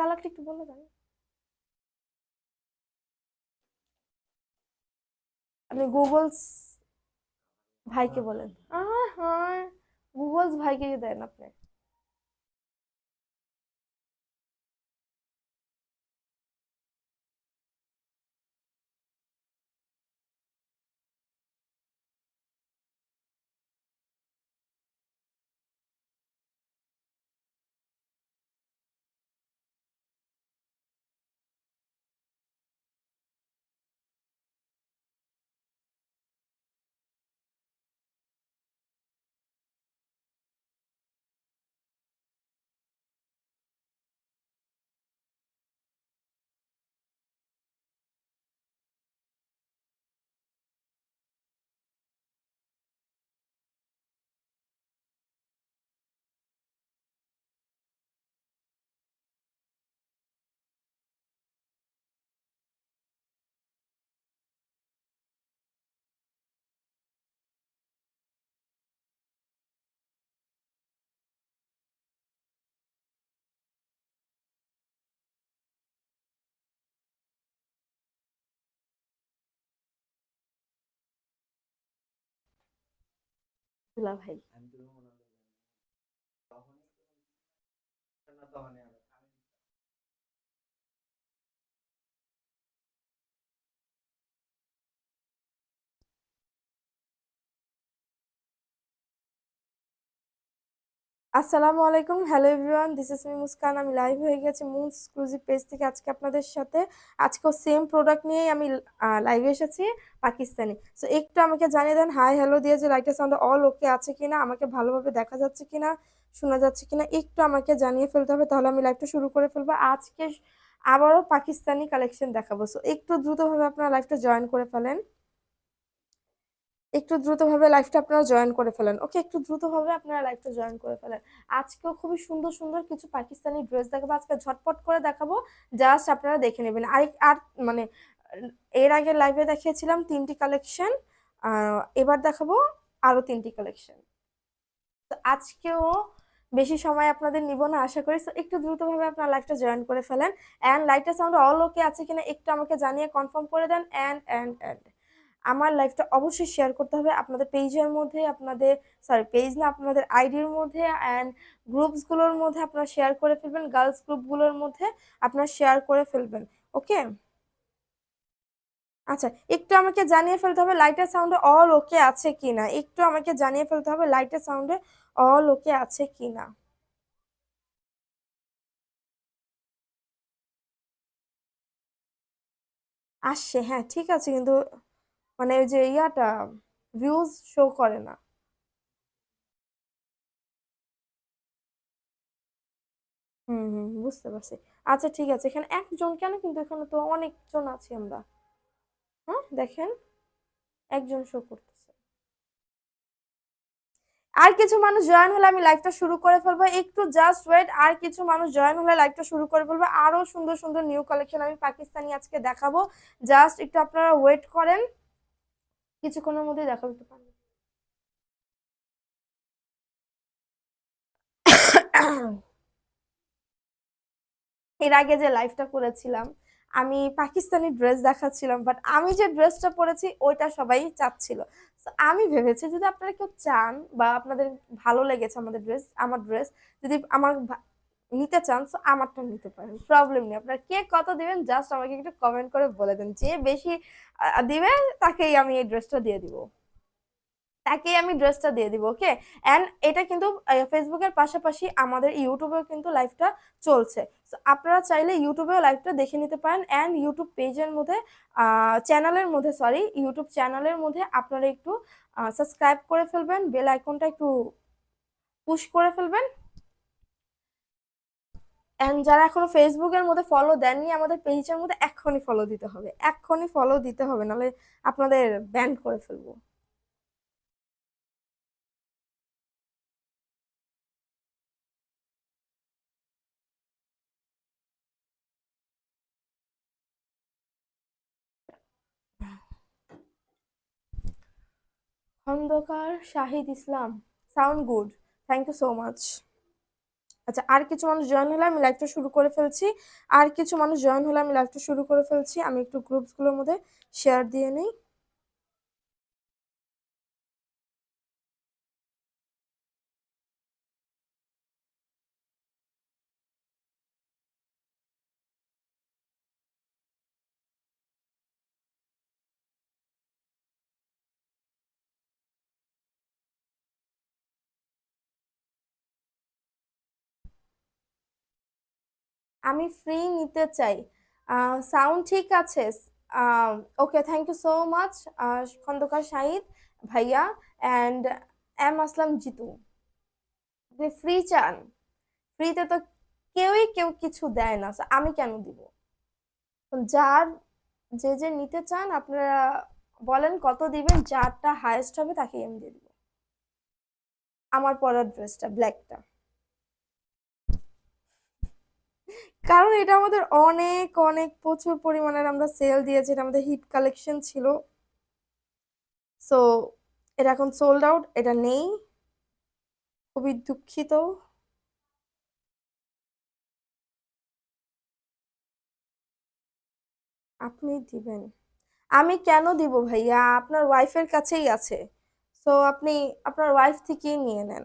কালারটা একটু বলে দেন। আপনি গুগলস ভাইকে বলেন। হ্যাঁ গুগলস ভাইকে দেন আপনি। দুলা ভাই। আসসালামু আলাইকুম। Hello everyone this is me Muskan আমি লাইভ হয়ে গেছি মুন এক্সক্লুসিভ পেজ থেকে আজকে আপনাদের সাথে। আজকেও সেম প্রোডাক্ট নিয়েই আমি লাইভে এসেছি পাকিস্তানি। সো একটু আমাকে জানিয়ে দেন হাই হ্যালো দিয়ে যে লাইটের সাউন্ড অল ওকে আছে কিনা, আমাকে ভালোভাবে দেখা যাচ্ছে কিনা, শোনা যাচ্ছে কিনা, একটু আমাকে জানিয়ে ফেলতে হবে, তাহলে আমি লাইভটা শুরু করে ফেলব। আজকে আবারও পাকিস্তানি কালেকশন দেখাবো। সো একটু দ্রুতভাবে আপনারা লাইভটা জয়েন করে ফেলেন। একটু দ্রুতভাবে লাইভটা আপনারা জয়েন করে ফেলেন। ওকে একটু দ্রুতভাবে আপনারা লাইভটা জয়েন করে ফেলেন। আজকেও খুবই সুন্দর সুন্দর কিছু পাকিস্তানি ড্রেস দেখাবো। আজকে ঝটপট করে দেখাবো। জাস্ট আপনারা দেখে নেবেন। আর আর মানে এর আগে লাইভে দেখিয়েছিলাম তিনটি কালেকশন এবার দেখাবো আরও তিনটি কালেকশন তো আজকেও বেশি সময় আপনাদের নিব না, আশা করি। তো একটু দ্রুতভাবে আপনার লাইভটা জয়েন করে ফেলেন। অ্যান্ড লাইটটা সাউন্ড অল ওকে আছে কিনা একটু আমাকে জানিয়ে কনফার্ম করে দেন। অ্যান্ড অ্যান্ড অ্যান্ড আমার লাইফটা অবশ্যই শেয়ার করতে হবে আপনাদের পেজের মধ্যে, আপনাদের সরি পেজ না, আপনাদের আইডির মধ্যে অ্যান্ড গ্রুপসগুলোর মধ্যে আপনারা শেয়ার করে ফেলবেন গার্লস গ্রুপগুলোর মধ্যে আপনারা শেয়ার করে ফেলবেন ওকে আচ্ছা একটু আমাকে জানিয়ে ফেলতে হবে লাইটের সাউন্ডে অল ওকে আছে কিনা? একটু আমাকে জানিয়ে ফেলতে হবে লাইটের সাউন্ডে অল ওকে আছে কিনা? আসছে হ্যাঁ ঠিক আছে, কিন্তু মানে ওই যে ইয়াটা ভিউজ শো করে না। হুম হুম, বুঝতে পারছি। আচ্ছা ঠিক আছে। এখানে একজন কেন? কিন্তু এখানে তো অনেকজন আছি আমরা। হ্যাঁ দেখেন। একজন শো করতেছে। আর কিছু মানুষ জয়েন হলে আমি লাইভটা শুরু করে ফেলব। একটু জাস্ট ওয়েট আর কিছু মানুষ জয়েন হলে লাইভটা শুরু করে ফেলব। আরও সুন্দর সুন্দর নিউ কালেকশন আমি পাকিস্তানি আজকে দেখাবো। জাস্ট একটু আপনারা ওয়েট করেন। কিছুক্ষণের মধ্যে দেখা দিতে পারবে। এর আগে যে লাইভটা করেছিলাম, আমি পাকিস্তানি ড্রেস দেখাচ্ছিলাম বাট আমি যে ড্রেসটা পরেছি, ওইটা সবাই চাচ্ছিল। আমি ভেবেছি যদি আপনারা কেউ চান বা আপনাদের ভালো লেগেছে আমাদের ড্রেস আমার ড্রেস যদি আমার নিতে চান তো আমারটা নিতে পারেন। প্রবলেম নেই। আপনারা কে কত দিবেন জাস্ট আমাকে একটু কমেন্ট করে বলে দেন। যে বেশি দিবে তাকেই আমি এই ড্রেসটা দিয়ে দিব। তাকেই আমি ড্রেসটা দিয়ে দিব ওকে অ্যান্ড এটা কিন্তু ফেসবুকের পাশাপাশি আমাদের ইউটিউবেও কিন্তু লাইভটা চলছে। So, আপনারা চাইলে ইউটিউবেও লাইভটা দেখে নিতে পারেন। অ্যান্ড ইউটিউব পেজের মধ্যে চ্যানেলের মধ্যে সরি ইউটিউব চ্যানেলের মধ্যে আপনারা একটু সাবস্ক্রাইব করে ফেলবেন। বেল আইকনটা একটু পুশ করে ফেলবেন। অ্যান্ড যারা এখনও ফেসবুকের মধ্যে ফলো দেননি, আমাদের পেজের মধ্যে এক্ষুনি ফলো দিতে হবে। এক্ষুনি ফলো দিতে হবে, নাহলে আপনাদের ব্যান করে ফেলব। Khandakar Shahid Islam sound good thank you so much আচ্ছা আর কিছু মানুষ জয়েন হলে আমি লাইভটা শুরু করে ফেলছি। আর কিছু মানুষ জয়েন হলে আমি লাইভটা শুরু করে ফেলছি। আমি একটু গ্রুপসগুলোর মধ্যে শেয়ার দিয়ে নিই। আমি ফ্রি নিতে চাই। সাউন্ড ঠিক আছে। Okay thank you so much Khandakar Shahid ভাইয়া অ্যান্ড এম আসলাম জিতু। আপনি ফ্রি চান। ফ্রিতে তো কেউই কেউ কিছু দেয় না। আমি কেন দিব? যার, যে যে নিতে চান, আপনারা বলেন কত দিবেন, যারটা হায়েস্ট হবে তাকেই আমি দিয়ে দিব। আমার পরার ড্রেসটা ব্ল্যাকটা কারণ এটা আমাদের অনেক অনেক প্রচুর পরিমাণের আমরা সেল দিয়েছি, এটা আমাদের হিট কালেকশন ছিল। সো এটা এখন সোল্ড আউট এটা নেই। খুবই দুঃখিত। আপনি দিবেন। আমি কেন দিব ভাইয়া? আপনার ওয়াইফের কাছেই আছে। সো আপনি, আপনার ওয়াইফ থেকেই নিয়ে নেন।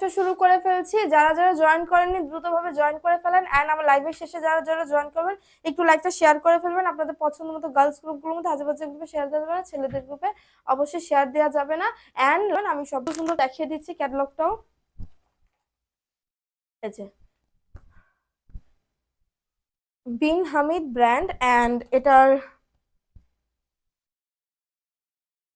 লাইভটা শুরু করে ফেলছি। যারা যারা জয়েন করেননি, দ্রুতভাবে জয়েন করে ফেলেন। অ্যান্ড আমার লাইভের শেষে যারা যারা জয়েন করবেন, একটু লাইভটা শেয়ার করে ফেলবেন। আপনাদের পছন্দ মতো গার্লস গ্রুপগুলোর মধ্যে আজেবাজে গ্রুপে শেয়ার দেওয়া যাবে না, ছেলেদের গ্রুপে অবশ্যই শেয়ার দেওয়া যাবে না। অ্যান্ড আমি সব সুন্দর দেখিয়ে দিচ্ছি ক্যাটালগটাও এই বিন হামিদ ব্র্যান্ড অ্যান্ড এটার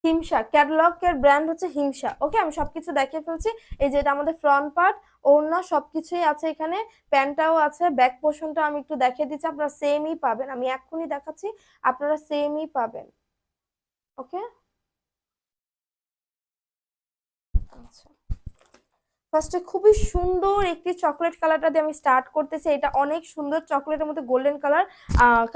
হিমসা ক্যাটালগের ব্র্যান্ড হচ্ছে হিমসা ওকে আমি সবকিছু দেখিয়ে ফেলছি। এই যে এটা আমাদের ফ্রন্ট পার্ট ওড়না সবকিছুই আছে এখানে। প্যান্টটাও আছে ব্যাক পোর্শনটা আমি একটু দেখিয়ে দিচ্ছি। আপনারা সেমই পাবেন। আমি এক্ষুনি দেখাচ্ছি, আপনারা সেমই পাবেন। ওকে আচ্ছা। ফার্স্টে খুবই সুন্দর একটি চকলেট কালারটা দিয়ে আমি স্টার্ট করতেছি। এটা অনেক সুন্দর চকলেটের মধ্যে গোল্ডেন কালার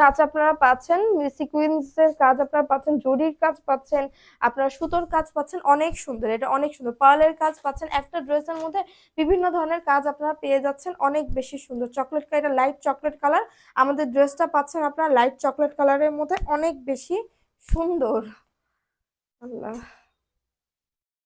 কাজ আপনারা পাচ্ছেন সিকুয়েন্সের কাজ আপনারা পাচ্ছেন জরির কাজ পাচ্ছেন, আপনারা সুতোর কাজ পাচ্ছেন, অনেক সুন্দর। এটা অনেক সুন্দর। পার্লের কাজ পাচ্ছেন, একটা ড্রেসের মধ্যে বিভিন্ন ধরনের কাজ আপনারা পেয়ে যাচ্ছেন, অনেক বেশি সুন্দর। চকলেট এটা লাইট চকলেট কালার আমাদের ড্রেসটা পাচ্ছেন আপনারা লাইট চকলেট কালারের মধ্যে, অনেক বেশি সুন্দর। আল্লাহ।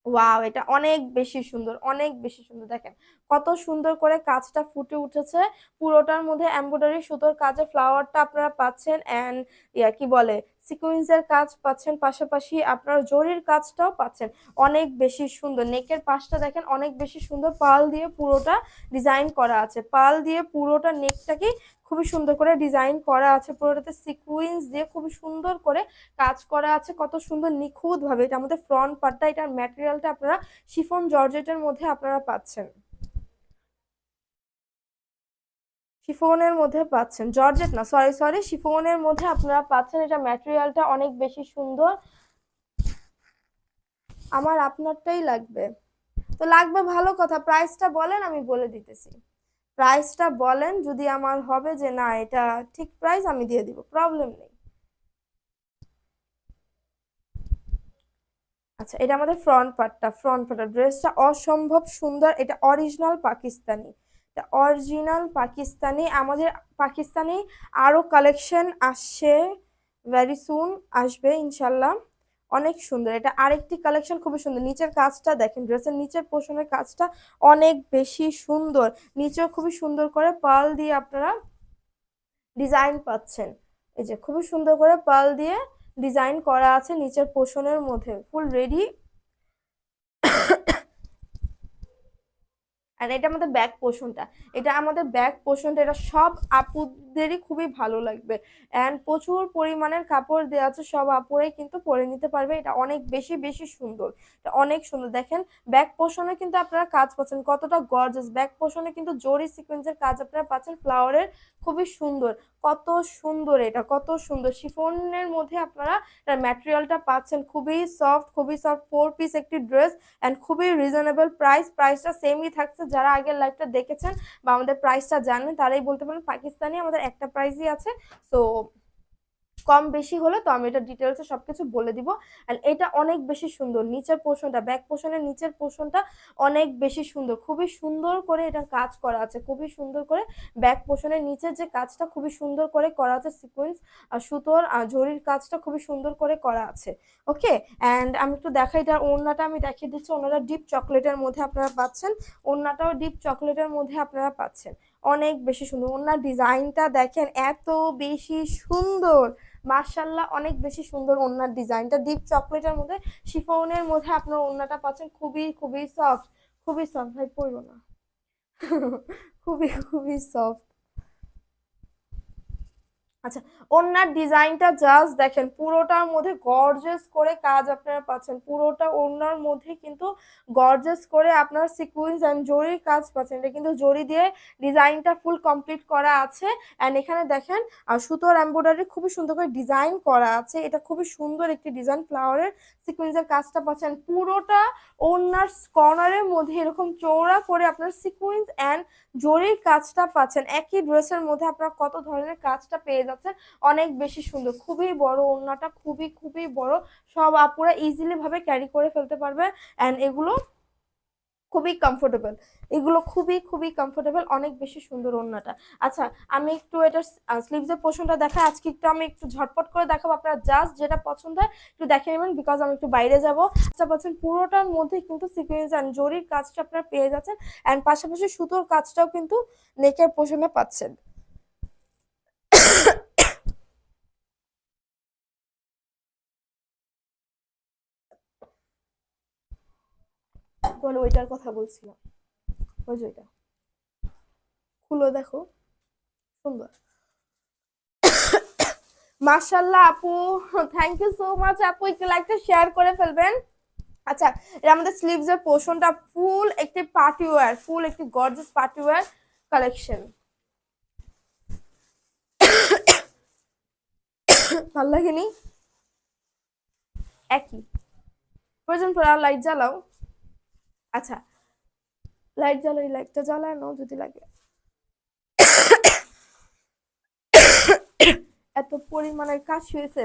ওয়াও, এটা অনেক বেশি সুন্দর, অনেক বেশি সুন্দর। দেখেন কত সুন্দর করে কাজটা ফুটে উঠেছে। পুরোটার মধ্যে এমব্রয়ডারি সুতোর কাজে ফ্লাওয়ারটা আপনারা পাচ্ছেন অ্যান্ড ইয়া, কি বলে সিকুয়েন্সের কাজ পাচ্ছেন। পাশাপাশি আপনার জরির কাজটাও পাচ্ছেন। অনেক বেশি সুন্দর। নেকের পাশটা দেখেন অনেক বেশি সুন্দর। পাল দিয়ে পুরোটা ডিজাইন করা আছে। পাল দিয়ে পুরোটা নেকটাকে খুবই সুন্দর করে ডিজাইন করা আছে, পুরোটাতে সিকুয়েন্স দিয়ে খুবই সুন্দর করে কাজ করা আছে, কত সুন্দর নিখুঁত ভাবে এটা আমাদের ফ্রন্ট পার্টটা এটার ম্যাটেরিয়ালটা আপনারা শিফন জর্জেটের মধ্যে আপনারা পাচ্ছেন। শিফনের মধ্যে পাচ্ছেন। জর্জেট না সরি সরি শিফনের মধ্যে আপনারা পাচ্ছেন, এটা ম্যাটেরিয়ালটা অনেক বেশি সুন্দর। আমার আপনারটাই লাগবে। তো লাগবে ভালো কথা প্রাইসটা বলেন, আমি বলে দিতেছি। প্রাইসটা বলেন, যদি আমার হবে যে না, এটা ঠিক প্রাইস আমি দিয়ে দিব প্রবলেম নেই। আচ্ছা এটা আমাদের ফ্রন্ট পার্টটা ফ্রন্ট পার্টটা ড্রেসটা অসম্ভব সুন্দর, এটা অরিজিনাল পাকিস্তানি। এটা অরিজিনাল পাকিস্তানি, আমাদের পাকিস্তানি আরও কালেকশন আসছে ভেরি সুন আসবে, ইনশাল্লাহ। অনেক সুন্দর। এটা আরেকটি কালেকশন খুবই সুন্দর। নিচের কাজটা দেখেন ড্রেসের নিচের পোষণের কাজটা অনেক বেশি সুন্দর। নিচেও খুবই সুন্দর করে পাল দিয়ে আপনারা ডিজাইন পাচ্ছেন। এই যে খুবই সুন্দর করে পাল দিয়ে ডিজাইন করা আছে নিচের পোষণের মধ্যে। ফুল রেডি অ্যান্ড এটা আমাদের ব্যাক পোষণটা। এটা আমাদের ব্যাক পোষণটা, এটা সব আপুদেরই খুবই ভালো লাগবে। অ্যান্ড প্রচুর পরিমাণের কাপড় দেওয়া আছে, সব আপুরাই কিন্তু পরে নিতে পারবে। এটা অনেক বেশি বেশি সুন্দর। এটা অনেক সুন্দর। দেখেন ব্যাক পোষণে কিন্তু আপনারা কাজ পাচ্ছেন। কতটা গর্জাস ব্যাক পোষণে কিন্তু জরি সিকোয়েন্সের কাজ আপনারা পাচ্ছেন। ফ্লাওয়ারের খুবই সুন্দর। কত সুন্দর এটা, কত সুন্দর। শিফনের মধ্যে আপনারা এটার ম্যাটেরিয়ালটা পাচ্ছেন। খুবই সফট খুবই সফট ফোর পিস একটি ড্রেস অ্যান্ড খুবই রিজনেবল প্রাইস প্রাইসটা সেমই থাকছে যারা আগের লাইভটা দেখেছেন বা আমাদের প্রাইসটা জানেন তারাই বলতে পারেন পাকিস্তানি আমাদের একটা প্রাইসই আছে। সো কম বেশি হলে, তো আমি এটা ডিটেলসে সবকিছু বলে দিব। অ্যান্ড এটা অনেক বেশি সুন্দর। নিচের পোর্শনটা ব্যাক পোর্শনের নিচের পোর্শনটা অনেক বেশি সুন্দর। খুবই সুন্দর করে এটা কাজ করা আছে। খুবই সুন্দর করে ব্যাক পোর্শনের নিচের যে কাজটা খুবই সুন্দর করে করা আছে সিকোয়েন্স সুতোর জরির কাজটা খুবই সুন্দর করে করা আছে। ওকে অ্যান্ড আমি একটু দেখাই এটার ওড়নাটা আমি দেখিয়ে দিচ্ছি। ওনারা ডিপ চকলেটের মধ্যে আপনারা পাচ্ছেন। ওড়নাটাও ডিপ চকলেটের মধ্যে আপনারা পাচ্ছেন। অনেক বেশি সুন্দর। ওনার ডিজাইনটা দেখেন, এত বেশি সুন্দর। মার্শাল্লাহ অনেক বেশি সুন্দর ওনার ডিজাইনটা ডিপ চকলেটের মধ্যে, শিফনের মধ্যে আপনার ওনাটা পাচ্ছেন, খুবই খুবই সফট খুবই সফট ভাই পড়ব না। খুবই খুবই সফট আচ্ছা ওনার ডিজাইনটা জাস্ট দেখেন, পুরোটার মধ্যে গর্জেস করে কাজ আপনারা পাচ্ছেন। পুরোটা ওনার মধ্যে কিন্তু গর্জেস করে আপনার সিকুয়েন্স অ্যান্ড জরির কাজ পাচ্ছেন। এটা কিন্তু জরি দিয়ে ডিজাইনটা ফুল কমপ্লিট করা আছে। অ্যান্ড এখানে দেখেন সুতোর এমব্রয়ডারি খুবই সুন্দর করে ডিজাইন করা আছে। এটা খুবই সুন্দর একটি ডিজাইন ফ্লাওয়ারের সিকুয়েন্সের কাজটা পাচ্ছেন। পুরোটা ওনার কর্নারের মধ্যে এরকম চৌড়া করে আপনার সিকুয়েন্স অ্যান্ড জরির কাজটা পাচ্ছেন। একই ড্রেসের মধ্যে আপনারা কত ধরনের কাজটা পেয়ে যাচ্ছেন অনেক বেশি সুন্দর। খুবই বড় ওড়নাটা, খুবই খুবই বড়। সব আপুরা ইজিলি ভাবে ক্যারি করে ফেলতে পারবে অ্যান্ড এগুলো খুবই কমফোর্টেবল এগুলো খুবই খুবই কমফোর্টেবল অনেক বেশি সুন্দর ওড়নাটা। আচ্ছা আমি একটু এটার স্লিভসের পোর্শনটা দেখাই। আজকে একটু আমি একটু ঝটপট করে দেখাবো আপনারা জাস্ট যেটা পছন্দ হয়, একটু দেখে নেবেন বিকজ আমি একটু বাইরে যাব। আচ্ছা পাচ্ছেন পুরোটার মধ্যে কিন্তু সিকুয়েন্স অ্যান্ড জরির কাজটা আপনারা পেয়ে যাচ্ছেন অ্যান্ড পাশাপাশি সুতোর কাজটাও কিন্তু নেকের পোর্শনে পাচ্ছেন। বলো ওইটার কথা বলছিলাম। ওই যে ওইটা। খুলো দেখো। সুন্দর। মার্শাল্লাহ আপু থ্যাংক ইউ সো মাচ আপু, একটু লাইকটা শেয়ার করে ফেলবেন। আচ্ছা এটা আমাদের স্লিভস এর পোর্শনটা ফুল একটি পার্টি ওয়্যার ফুল একটি গর্জিয়াস পার্টি ওয়্যার কালেকশন ভালো লাগেনি? একই। প্রয়োজন পড়ে লাইট জ্বালাও। আচ্ছা লাইট জ্বালাই লাইটটা জ্বালানো যদি লাগে। এত পরিমাণের কাজ হয়েছে।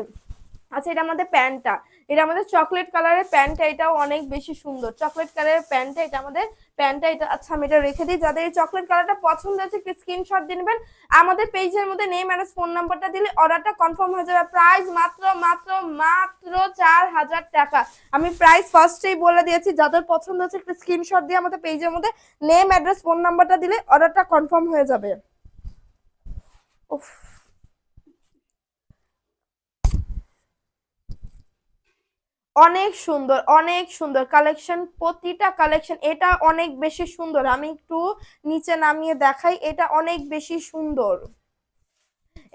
আচ্ছা এটা আমাদের প্যান্টটা। এটা আমাদের চকলেট কালারের প্যান্টটা, এটাও অনেক বেশি সুন্দর। চকলেট কালারের প্যান্টটা, এটা আমাদের প্যান্টটা, এটা আচ্ছা আমি এটা রেখে দিই। যাদের এই চকলেট কালারটা পছন্দ একটু স্ক্রিনশট দিয়ে নেবেন। আমাদের পেজের মধ্যে নেম অ্যাড্রেস ফোন নাম্বারটা দিলে অর্ডারটা কনফার্ম হয়ে যাবে। প্রাইস মাত্র মাত্র মাত্র চার হাজার টাকা। আমি প্রাইস ফার্স্টেই বলে দিয়েছি, যাদের পছন্দ একটু স্ক্রিনশট দিয়ে আমাদের পেজের মধ্যে নেম অ্যাড্রেস ফোন নাম্বারটা দিলে অর্ডারটা কনফার্ম হয়ে যাবে। উফ। অনেক সুন্দর অনেক সুন্দর। কালেকশন প্রতিটা কালেকশন এটা অনেক বেশি সুন্দর। আমি একটু নিচে নামিয়ে দেখাই, এটা অনেক বেশি সুন্দর।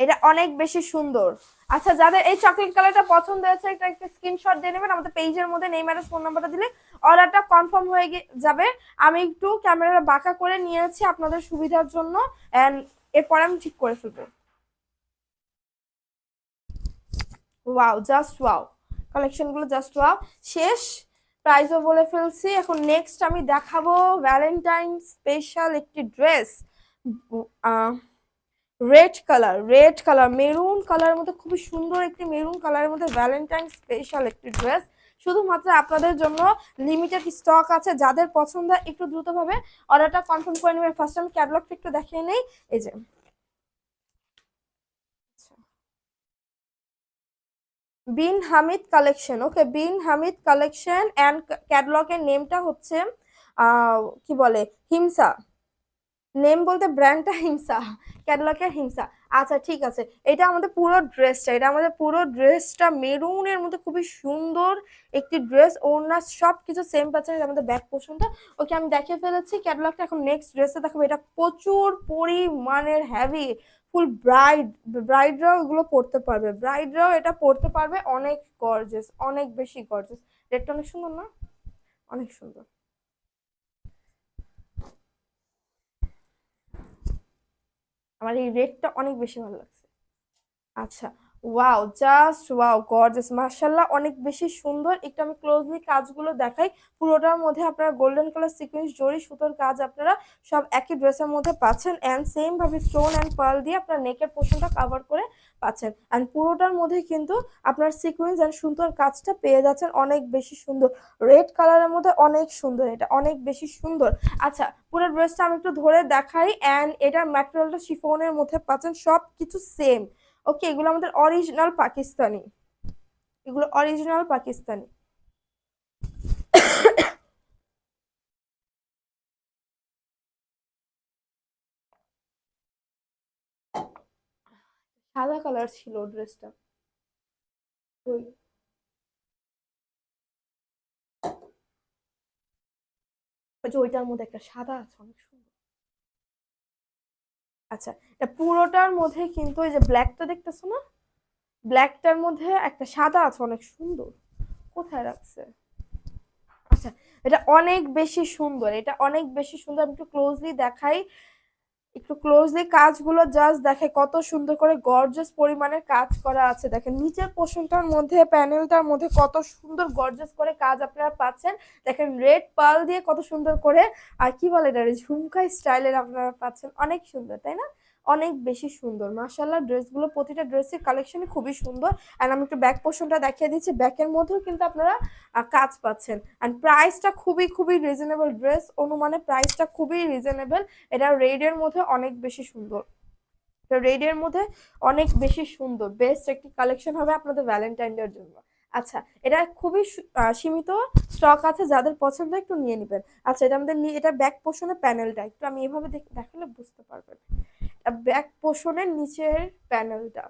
এটা অনেক বেশি সুন্দর। আচ্ছা যাদের এই চকলেট কালারটা পছন্দ হয়েছে একটা একটা স্ক্রিনশট দিয়ে নেবেন। আমাদের পেজের মধ্যে নেই ম্যারেজ ফোন নাম্বারটা দিলে অর্ডারটা কনফার্ম হয়ে যাবে। আমি একটু ক্যামেরাটা বাঁকা করে নিয়েছি আপনাদের সুবিধার জন্য এন্ড এরপর আমি ঠিক করে ফেলব। ওয়াও জাস্ট ওয়াও কালেকশনগুলো জাস্ট ওয়াও। শেষ প্রাইসও বলে ফেলছি। এখন নেক্সট আমি দেখাবো ভ্যালেন্টাইন স্পেশাল একটি dress red colour red colour maroon কালারের মধ্যে খুবই সুন্দর একটি মেরুন কালারের মধ্যে ভ্যালেন্টাইন স্পেশাল একটি ড্রেস শুধুমাত্র আপনাদের জন্য লিমিটেড স্টক আছে। যাদের পছন্দ, একটু দ্রুতভাবে অর্ডারটা কনফার্ম করে নেবেন। ফার্স্ট আমি ক্যাটালগটা একটু দেখিয়ে নেই। এই যে আচ্ছা Bin Hamid collection. Okay Bin Hamid collection and ক্যাটলগের নেমটা হচ্ছে কি বলে? হিমসা। নেম বলতে ব্র্যান্ডটা হিমসা। ক্যাটলগের হিংসা আচ্ছা ঠিক আছে। এটা আমাদের পুরো ড্রেসটা এটা আমাদের পুরো ড্রেসটা মেরুনের মধ্যে খুবই সুন্দর একটি ড্রেস ওনার সব কিছু সেম পাচ্ছেন আমাদের ব্যাক পোর্শনটা ওকে আমি দেখে ফেলেছি ক্যাটালগটা এখন নেক্সট ড্রেসে দেখাবো। এটা প্রচুর পরিমাণের হ্যাভি ফুল ব্রাইড ব্রাইডরাও এগুলো পড়তে পারবে। ব্রাইডরাও এটা পড়তে পারবে, অনেক গর্জেস অনেক বেশি গর্জেস রেটটা অনেক সুন্দর না? অনেক সুন্দর। আমার এই রেটটা অনেক বেশি ভালো লাগছে। আচ্ছা। ওয়াও জাস্ট ওয়াও গর্জিয়াস মার্শাল্লাহ অনেক বেশি সুন্দর। একটু আমি ক্লোজলি কাজগুলো দেখাই। পুরোটার মধ্যে আপনারা গোল্ডেন কালার সিকোয়েন্স জরি, সুতোর কাজ আপনারা সব একই ড্রেসের মধ্যে পাচ্ছেন। অ্যান্ড সেমভাবে স্টোন অ্যান্ড পার্ল দিয়ে আপনার নেকের পোর্শনটা কভার করে পাচ্ছেন। অ্যান্ড পুরোটার মধ্যে কিন্তু আপনার সিকোয়েন্স অ্যান্ড সুন্দর কাজটা পেয়ে যাচ্ছেন। অনেক বেশি সুন্দর। রেড কালারের মধ্যে অনেক সুন্দর এটা, অনেক বেশি সুন্দর। আচ্ছা পুরো ড্রেসটা আমি একটু ধরে দেখাই। অ্যান্ড এটার ম্যাটেরিয়ালটা শিফনের মধ্যে পাচ্ছেন। সব কিছু সেম ওকে এগুলো আমাদের অরিজিনাল পাকিস্তানি এগুলো অরিজিনাল পাকিস্তানি সাদা কালার ছিল ড্রেসটা ওই। ওইটার মধ্যে একটা সাদা আছে, অনেক সুন্দর। আচ্ছা এটা পুরোটার মধ্যে কিন্তু ওই যে ব্ল্যাকটা দেখতেছো না? ব্ল্যাকটার মধ্যে একটা সাদা আছে, অনেক সুন্দর। কোথায় রাখছে? আচ্ছা এটা অনেক বেশি সুন্দর, এটা অনেক বেশি সুন্দর। আমি একটু ক্লোজলি দেখাই। একটু ক্লোজলি কাজগুলো জাস্ট দেখে কত সুন্দর করে গর্জাস পরিমাণের কাজ করা আছে। দেখেন, নিচের পোশনটার মধ্যে প্যানেলটার মধ্যে কত সুন্দর গর্জাস করে কাজ আপনারা পাচ্ছেন। দেখেন রেড পাল দিয়ে কত সুন্দর করে, আর কি বলে এটা ঝুমকাই স্টাইলের আপনারা পাচ্ছেন। অনেক সুন্দর, তাই না? অনেক বেশি সুন্দর। মার্শাল্লাহ ড্রেসগুলো প্রতিটা ড্রেসের কালেকশনই খুবই সুন্দর। অ্যান্ড আমি একটু ব্যাক পোর্শনটা দেখিয়ে দিচ্ছি। ব্যাকের মধ্যেও কিন্তু আপনারা কাজ পাচ্ছেন। অ্যান্ড প্রাইসটা খুবই খুবই রিজনেবল ড্রেস অনুমানে প্রাইসটা খুবই রিজনেবল এটা রেডের মধ্যে অনেক বেশি সুন্দর। রেডের মধ্যে অনেক বেশি সুন্দর। বেস্ট একটি কালেকশন হবে আপনাদের ভ্যালেন্টাইন ডের জন্য। আচ্ছা এটা খুবই সীমিত স্টক আছে। যাদের পছন্দ একটু নিয়ে নেবেন। আচ্ছা এটা আমাদের এটা ব্যাক পোর্শনের প্যানেলটা একটু আমি এভাবে দেখ- দেখালে বুঝতে পারবেন। ব্যাক পোর্শনের নিচের প্যানেলটা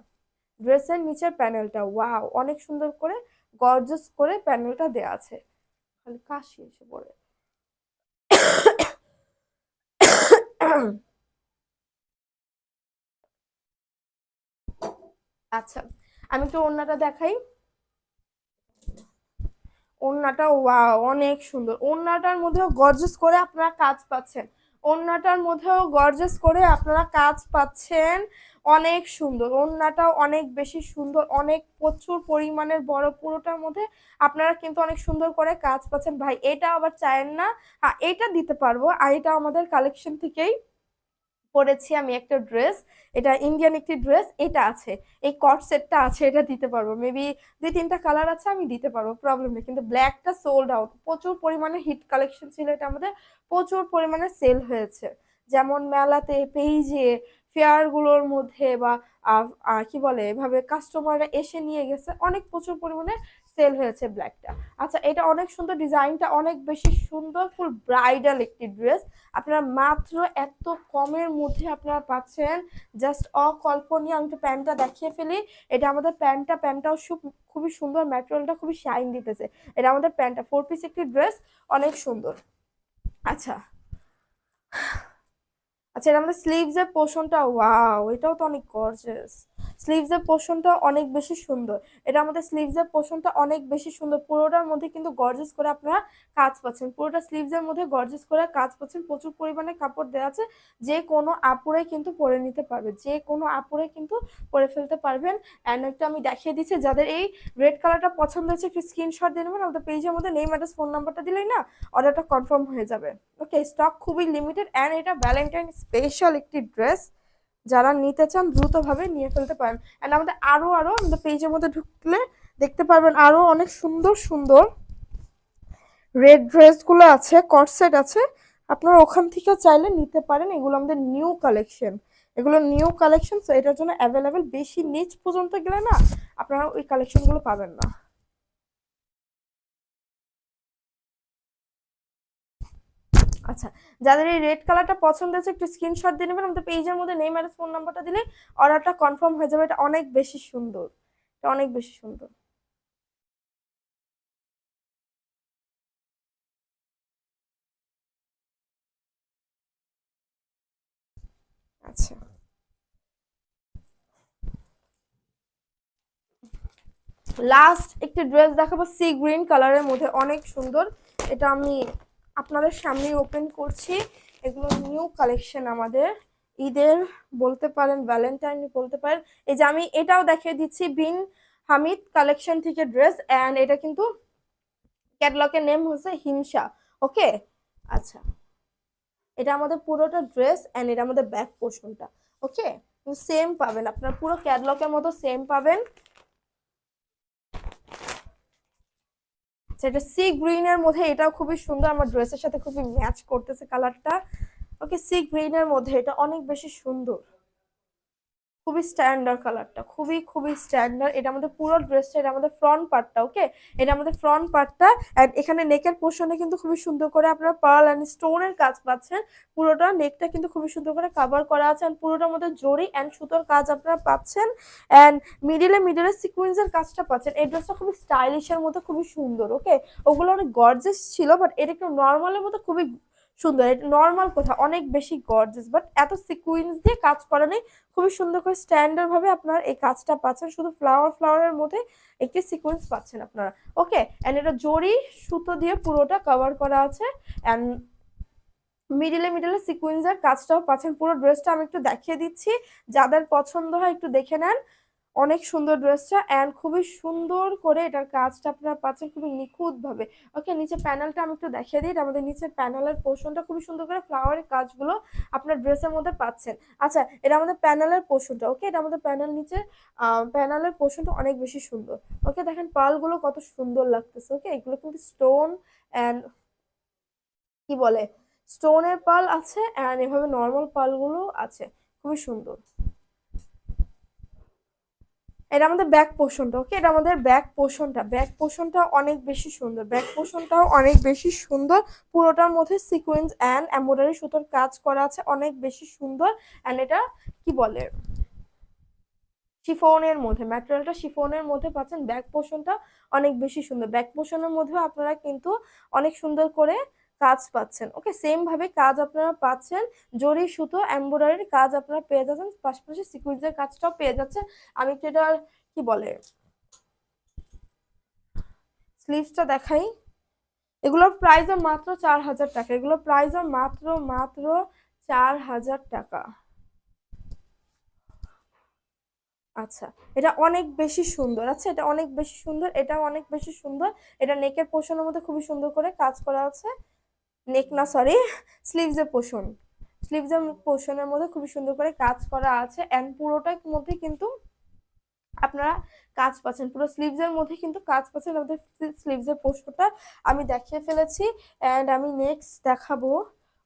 ড্রেসের নিচের প্যানেলটা ওয়াও অনেক সুন্দর করে গর্জাস করে প্যানেলটা দেয়া আছে। খালি কাশি এসে পড়ে। আচ্ছা আমি তো ওড়নাটা দেখাই। ওড়নাটা ওয়াও অনেক সুন্দর। ওড়নাটার মধ্যেও গর্জাস করে আপনারা কাজ পাচ্ছেন। ওড়নাটার মধ্যেও গর্জেস করে আপনারা কাজ পাচ্ছেন। অনেক সুন্দর। ওড়নাটাও অনেক বেশি সুন্দর, অনেক প্রচুর পরিমাণের বড়, পুরোটার মধ্যে আপনারা কিন্তু অনেক সুন্দর করে কাজ পাচ্ছেন। ভাই, এটা আবার চায়েন না এটা দিতে পারব। আর এটা আমাদের কালেকশন থেকেই পরেছি আমি একটা ড্রেস, এটা ইন্ডিয়ান একটি ড্রেস, এটা আছে। এই কট সেটটা আছে, এটা দিতে পারব। মেবি দুই তিনটা কালার আছে, আমি দিতে পারব প্রবলেম নেই। কিন্তু ব্ল্যাকটা সোল্ড আউট প্রচুর পরিমাণে হিট কালেকশন ছিল, এটা আমাদের প্রচুর পরিমাণে সেল হয়েছে। যেমন মেলাতে পেইজে ফেয়ারগুলোর মধ্যে বা কি বলে, এভাবে কাস্টমাররা এসে নিয়ে গেছে, অনেক প্রচুর পরিমাণে সেল হয়েছে ব্ল্যাকটা আচ্ছা এটা অনেক সুন্দর ডিজাইনটা, অনেক বেশি সুন্দর ফুল ব্রাইডাল একটি ড্রেস আপনারা মাত্র এত কমের মধ্যে আপনারা পাচ্ছেন। জাস্ট অকল্পনীয়, আমি একটু প্যান্টটা দেখিয়ে ফেলি। এটা আমাদের প্যান্টটা, প্যান্টটাও খুব খুবই সুন্দর, ম্যাটেরিয়ালটা খুবই শাইন দিতেছে। এটা আমাদের প্যান্টটা ফোর পিস একটি ড্রেস অনেক সুন্দর। আচ্ছা। আচ্ছা এটা আমাদের স্লিভস এর পোর্শনটা ওয়াও এটাও তো অনেক গর্জিয়াস স্লিভস এর পোর্শনটা অনেক বেশি সুন্দর। এটা আমাদের স্লিভস এর পোর্শনটা অনেক বেশি সুন্দর। পুরোটার মধ্যে কিন্তু গর্জেস করে আপনারা কাজ পাচ্ছেন। পুরোটা স্লিভস এর মধ্যে গর্জেস করে কাজ পাচ্ছেন। প্রচুর পরিমাণে কাপড় দেওয়া আছে। যে কোনো আপুরে কিন্তু পরে নিতে পারবে। যে কোনো আপুরে কিন্তু পরে ফেলতে পারবেন। অ্যান্ড একটা আমি দেখিয়ে দিচ্ছি, যাদের এই রেড কালারটা পছন্দ হয়েছে, একটু স্ক্রিনশট দিয়ে নেবেন। আমাদের পেজের মধ্যে নেম অ্যাড্রেস ফোন নাম্বারটা দিলেই না অর্ডারটা কনফার্ম হয়ে যাবে। ওকে স্টক খুবই লিমিটেড অ্যান্ড এটা ভ্যালেন্টাইন স্পেশাল একটি ড্রেস যারা নিতে চান, দ্রুতভাবে নিয়ে ফেলতে পারেন। অ্যান্ড আমাদের আরও আরও আমাদের পেজের মধ্যে ঢুকলে দেখতে পারবেন আরও অনেক সুন্দর সুন্দর রেড ড্রেসগুলো আছে কটসেট আছে। আপনারা ওখান থেকে চাইলে নিতে পারেন। এগুলো আমাদের নিউ কালেকশন এগুলো নিউ কালেকশন তো এটার জন্য অ্যাভেলেবেল বেশি নিচ পর্যন্ত গেলে না, আপনারা ওই কালেকশনগুলো পাবেন না। আচ্ছা যাদের এই রেড কালারটা পছন্দ হচ্ছে একটু স্ক্রিনশট দিয়ে নেবেন। আমাদের পেজের মধ্যে নেম আর ফোন নাম্বারটা দিলে অর্ডারটা কনফার্ম হয়ে যাবে। এটা অনেক বেশি সুন্দর। এটা অনেক বেশি সুন্দর। আচ্ছা। লাস্ট একটি ড্রেস দেখাবো সি গ্রিন কালারের মধ্যে। অনেক সুন্দর। এটা আমি আপনাদের সামনে ওপেন করছি। এগুলো নিউ কালেকশন আমাদের। ঈদের বলতে পারেন ভ্যালেন্টাইন বলতে পারেন। এই যে আমি এটাও দেখিয়ে দিচ্ছি, বিন হামিদ কালেকশন থেকে ড্রেস অ্যান্ড এটা কিন্তু ক্যাটলগের নেম হচ্ছে হিমসা ওকে আচ্ছা। এটা আমাদের পুরোটা ড্রেস অ্যান্ড এটা আমাদের ব্যাক পোর্শনটা ওকে সেম পাবেন, আপনার পুরো ক্যাটলগের মতো সেম পাবেন। সেটা সি গ্রিনের মধ্যে এটাও খুবই সুন্দর। আমার ড্রেসের সাথে খুবই ম্যাচ করতেছে কালারটা ওকে সি গ্রিন এর মধ্যে এটা অনেক বেশি সুন্দর। খুবই স্ট্যান্ডার্ড কালারটা খুবই খুবই স্ট্যান্ডার্ড এটা আমাদের পুরো ড্রেসটা এটা আমাদের ফ্রন্ট পার্টটা ওকে এটা আমাদের ফ্রন্ট পার্টটা অ্যান্ড এখানে নেকের পোর্শনে কিন্তু খুবই সুন্দর করে আপনারা পার্ল অ্যান্ড স্টোনের কাজ পাচ্ছেন। পুরোটা নেকটা কিন্তু খুবই সুন্দর করে কাভার করা আছে অ্যান্ড পুরোটার মধ্যে জরি অ্যান্ড সুতোর কাজ আপনারা পাচ্ছেন। অ্যান্ড মিডিলে মিডিলে সিকুয়েন্সের কাজটা পাচ্ছেন। এই ড্রেসটা খুবই স্টাইলিশের মধ্যে খুবই সুন্দর ওকে ওগুলো অনেক গর্জেস ছিল বাট এটা একটু নর্মালের মতো, খুবই সুন্দর। এটা নর্মাল কোথা অনেক বেশি গর্জেস বাট এত সিকুয়েন্স দিয়ে কাজ করা নেই। খুবই সুন্দর করে স্ট্যান্ডার্ড ভাবে আপনার এই কাজটা পাচ্ছেন। শুধু ফ্লাওয়ার ফ্লাওয়ারের মধ্যে একটি সিকুয়েন্স পাচ্ছেন আপনারা। ওকে অ্যান্ড এটা জরি সুতো দিয়ে পুরোটা কভার করা আছে। অ্যান্ড মিডিলে মিডিলে সিকুয়েন্সের কাজটাও পাচ্ছেন। পুরো ড্রেসটা আমি একটু দেখিয়ে দিচ্ছি। যাদের পছন্দ হয় একটু দেখে নেন। অনেক সুন্দর ড্রেসটা অ্যান্ড খুবই সুন্দর করে এটার কাজটা আপনারা পাচ্ছেন খুবই নিখুঁত ভাবে ওকে নিচে প্যানেলটা আমি একটু দেখিয়ে দিই। আমাদের নিচের প্যানেলের পোর্শনটা খুবই সুন্দর করে ফ্লাওয়ারের কাজগুলো আপনার ড্রেসের মধ্যে পাচ্ছেন। আচ্ছা এটা আমাদের প্যানেলের পোর্শনটা ওকে এটা আমাদের প্যানেল নিচে প্যানেলের পোর্শনটা অনেক বেশি সুন্দর। ওকে দেখেন পালগুলো কত সুন্দর লাগতেছে ওকে এগুলো কিন্তু স্টোন অ্যান্ড কি বলে? স্টোনের পাল আছে অ্যান্ড এভাবে নর্মাল পার্লগুলো আছে। খুবই সুন্দর। এটা আমাদের ব্যাক পোর্শনটা ওকে এটা আমাদের ব্যাক পোর্শনটা ব্যাক পোর্শনটা অনেক বেশি সুন্দর। ব্যাক পোর্শনটাও অনেক বেশি সুন্দর। পুরোটার মধ্যে সিকোয়েন্স অ্যান্ড এমব্রয়ডারি সুতোর কাজ করা আছে, অনেক বেশি সুন্দর। অ্যান্ড এটা কি বলে? শিফনের মধ্যে ম্যাটেরিয়ালটা শিফনের মধ্যে পাচ্ছেন। ব্যাক পোর্শনটা অনেক বেশি সুন্দর। ব্যাক পোর্শনের মধ্যেও আপনারা কিন্তু অনেক সুন্দর করে কাজ পাচ্ছেন। ওকে সেম ভাবে কাজ আপনারা পাচ্ছেন। জরি, সুতো, এমব্রয়ডারির কাজ আপনারা পেয়ে যাচ্ছেন। পাশাপাশি সিকুয়েন্সের কাজটাও পেয়ে যাচ্ছেন। আমি একটু এটা কি বলে? স্লিভসটা দেখাই। এগুলোর প্রাইসও মাত্র চার হাজার টাকা। এগুলোর প্রাইসও মাত্র মাত্র চার হাজার টাকা। আচ্ছা এটা অনেক বেশি সুন্দর। আচ্ছা এটা অনেক বেশি সুন্দর এটা অনেক বেশি সুন্দর। এটা নেকের পোষণের মধ্যে খুবই সুন্দর করে কাজ করা আছে। নেক না সরি স্লিভসের পোষণ স্লিভসের পোষণের মধ্যে খুবই সুন্দর করে কাজ করা আছে অ্যান্ড পুরোটার মধ্যে কিন্তু আপনারা কাজ পাচ্ছেন। পুরো স্লিভসের মধ্যে কিন্তু কাজ পাচ্ছেন আমাদের স্লিভসের পোষণটা আমি দেখিয়ে ফেলেছি অ্যান্ড আমি নেক্সট দেখাবো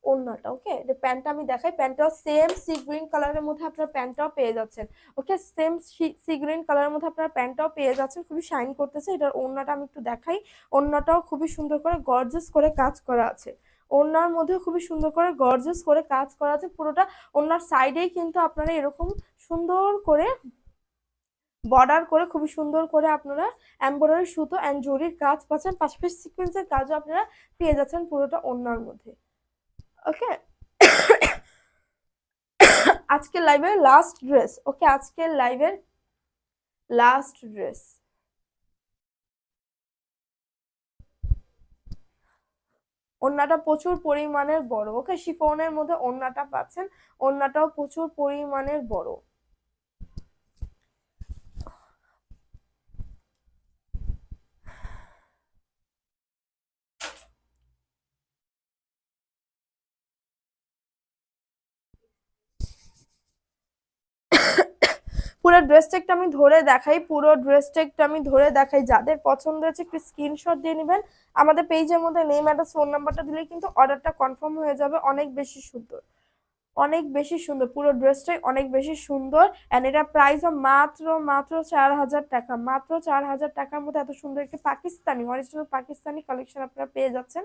ওড়নাটা ওকে প্যান্টটা আমি দেখাই। প্যান্টটাও সেম সি গ্রিন কালারের মধ্যে আপনার প্যান্টটাও পেয়ে যাচ্ছেন ওকে সেম সি গ্রিন কালারের মধ্যে আপনার প্যান্টটাও পেয়ে যাচ্ছেন, খুবই শাইন করতেছে। এটার ওড়নাটা আমি একটু দেখাই। ওড়নাটাও খুবই সুন্দর করে গর্জেস করে কাজ করা আছে। ওড়নার মধ্যে খুবই সুন্দর করে গর্জেস করে কাজ করা আছে পুরোটা। ওড়নার সাইডেই কিন্তু আপনারা এরকম সুন্দর করে বর্ডার করে, খুবই সুন্দর করে আপনারা এমব্রয়ডারি সুতো অ্যান্ড জরির কাজ পাচ্ছেন। পাশাপাশি সিকোয়েন্সের কাজও আপনারা পেয়ে যাচ্ছেন পুরোটা ওড়নার মধ্যে। ওকে আজকের লাইভের লাস্ট ড্রেস ওকে আজকের লাইভের লাস্ট ড্রেস ওন্নাটা প্রচুর পরিমাণের বড়। ওকে শিফনের মধ্যে ওন্নাটা পাচ্ছেন ওন্নাটাও প্রচুর পরিমাণের বড়। পুরো ড্রেস টেকটা আমি ধরে দেখাই, পুরো ড্রেস টেকটা আমি ধরে দেখাই। যাদের পছন্দ হয়েছে একটু স্ক্রিনশট দিয়ে নেবেন। আমাদের পেজের মধ্যে নেম অ্যাড্রেস ফোন নাম্বারটা দিলে কিন্তু অর্ডারটা কনফার্ম হয়ে যাবে। অনেক বেশি সুন্দর। অনেক বেশি সুন্দর। পুরো ড্রেসটাই অনেক বেশি সুন্দর। অ্যান্ড এটা প্রাইসও মাত্র মাত্র চার হাজার টাকা। মাত্র চার হাজার টাকার মধ্যে এত সুন্দর একটি পাকিস্তানি অরিজিনাল পাকিস্তানি কালেকশন আপনারা পেয়ে যাচ্ছেন।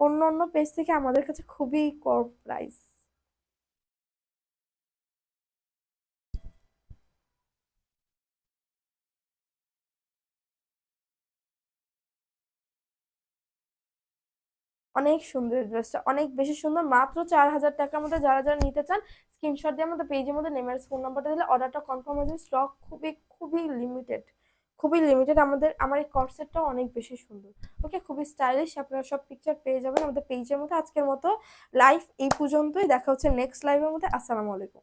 অন্য অন্য পেজ থেকে আমাদের কাছে খুবই কম প্রাইস অনেক সুন্দর ড্রেসটা, অনেক বেশি সুন্দর। মাত্র চার হাজার টাকার মধ্যে যারা যারা নিতে চান স্ক্রিনশট দিয়ে আমাদের পেজের মধ্যে নেমের ফোন নাম্বারটা দিলে অর্ডারটা কনফার্ম হয়ে যাবে। স্টক খুবই খুবই লিমিটেড খুবই লিমিটেড আমাদের, আমার এই কর্সেটটাও অনেক বেশি সুন্দর। ওকে খুবই স্টাইলিশ আপনারা সব পিকচার পেয়ে যাবেন আমাদের পেজের মধ্যে। আজকের মতো লাইভ এই পর্যন্তই, দেখা হচ্ছে নেক্সট লাইভের মধ্যে। আসসালামু আলাইকুম।